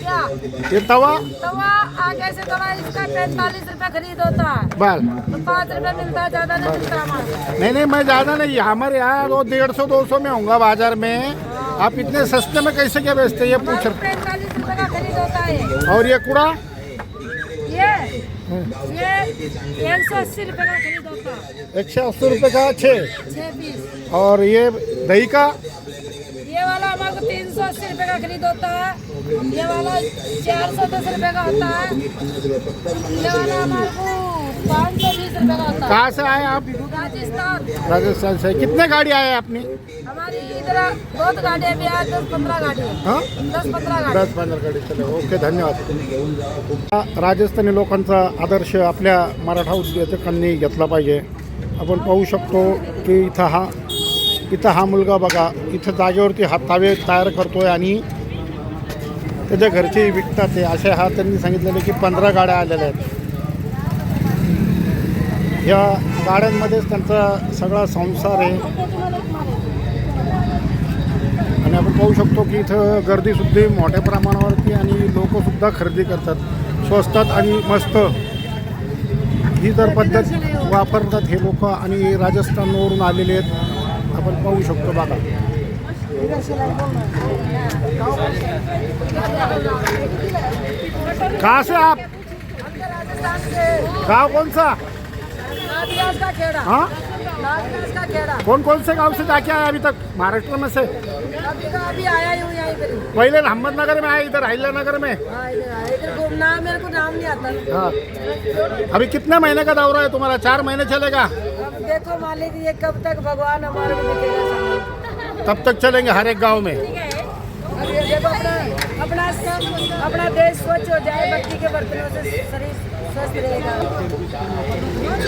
क्या? ये तवा? तवा आगे से तवा इसका पैंतालीस रुपए खरीद होता है। बस तो पाँच रुपए मिलता है ज़्यादा नहीं मिलता हमारे। नहीं नहीं मैं ज़्यादा नहीं हमारे यहाँ वो डेढ़ सौ दो सौ में होगा बाज़ार में। आप इतने सस्ते में कैसे क्या बेचते हैं? ये पूछ रहे। पैंतालीस रुपए का खरीद होता है। और ये कूड़ा? ये? ये एक सौ अस्सी रुपए का खरीद होता है। एक सौ अस्सी रुपये का छः। और ये दही का ये वाला हमारे को तीन सौ अस्सी रुपए का खरीद होता है। ये वाला चार सौ दस रुपए का होता है। ये वाला हमारे को पाँच सौ बीस रुपए का होता है। कहाँ से आए आप? राजस्थान। राजस्थान से कितने गाड़ी आए अपनी हमारी इधर बहुत गाड़ियाँ भी है दस पंद्रह गाड़ियाँ हाँ। दस पंद्रह दस पंधरा गाडी चले ओके धन्यवाद। राजस्थानी लोकांचा आदर्श आपल्या मराठा उद्योजकांनी घेतला पाहिजे. आपण पाहू शकतो की इथं हा इथं हा मुलगा बघा इथं जागेवरती हा तावे तयार करतोय आणि त्याच्या घरचे विकतात ते. असे हा त्यांनी सांगितलेले की पंधरा गाड्या आलेल्या आहेत. या गाड्यांमध्येच त्यांचा सगळा संसार आहे. आणि आपण पाहू शकतो की इथं गर्दीसुद्धा मोठ्या प्रमाणावरती आणि लोकसुद्धा खरेदी करतात. स्वस्तात आणि मस्त. ही जर पद्धत वापरतात हे लोक आणि राजस्थानवरून आलेले आहेत. आपण पाहू शकतो बघा. कहाँ से आप? गाँव कौन सा हाँ? कौन कौन से गाँव से जाके आया अभी तक? महाराष्ट्र में से अभी अभी आया ही यहाँ पर। पहले अहमदनगर में आया इधर अहिल्यानगर में. हाँ इधर घूमना मेरे को नाम नहीं आता। हाँ. अभी कितने महीने का दौरा है तुम्हारा? चार महीने चलेगा? देखो मालिक ये कब तक भगवान हमारे को देगा तब तक चलेंगे हर एक गाँव में। देखो अपना अपना अपना देश स्वच्छ हो जाए के बर्तनों से शरीर स्वस्थ रहेगा।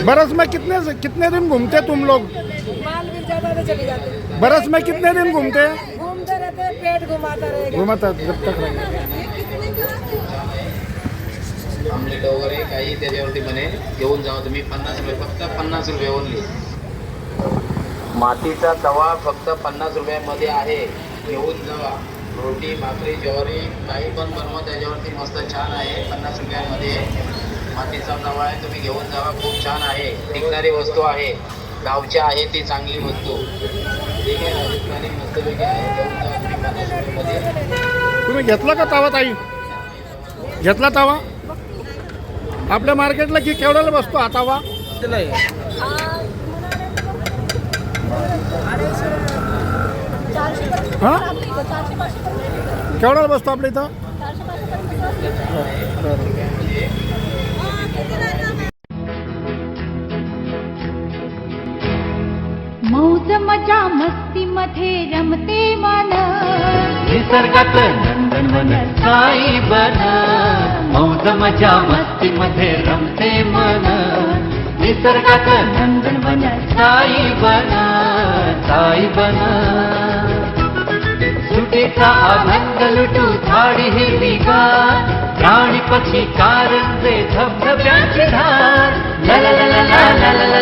बरस में कितने कितने दिन घूमते तुम लोग? माल भी ज़्यादा चले जाते बरस में कितने दिन घूमते घूमते रहते हैं, पेट घुमाता रहेगा। घुमतात जब तक रहेंगे। आमलेट वगैरे काही त्याच्यावरती म्हणे घेऊन जावा तुम्ही पन्नास रुपये फक्त पन्नास रुपये ओनली मातीचा तवा फक्त पन्नास रुपयामध्ये आहे. घेऊन जावा. रोटी भाकरी ज्वारी काही पण बनवा त्याच्यावरती मस्त छान आहे. पन्नास रुपयामध्ये मातीचा तवा आहे. तुम्ही घेऊन जावा खूप छान आहे. टिकणारी वस्तू आहे. गावची आहे ती चांगली वस्तू. ठीक आहे राजस्थानी मस्तपैकी आहे. घेऊन जावा तुम्ही पन्नास रुपयामध्ये. तुम्ही घेतला का तवा ताई? घेतला तवा? आपल्या मार्केटला की केवढ्याला बसतो हा तवा हा? केवढ्याला बसतो आपल्या इथं? मौज मजा मस्ती मध्ये रमते मन निसर्गात मन साई बना। मौत मजा मस्ती मधे सा मौसमस्ति निसर्ग ला ला ला ला ला ला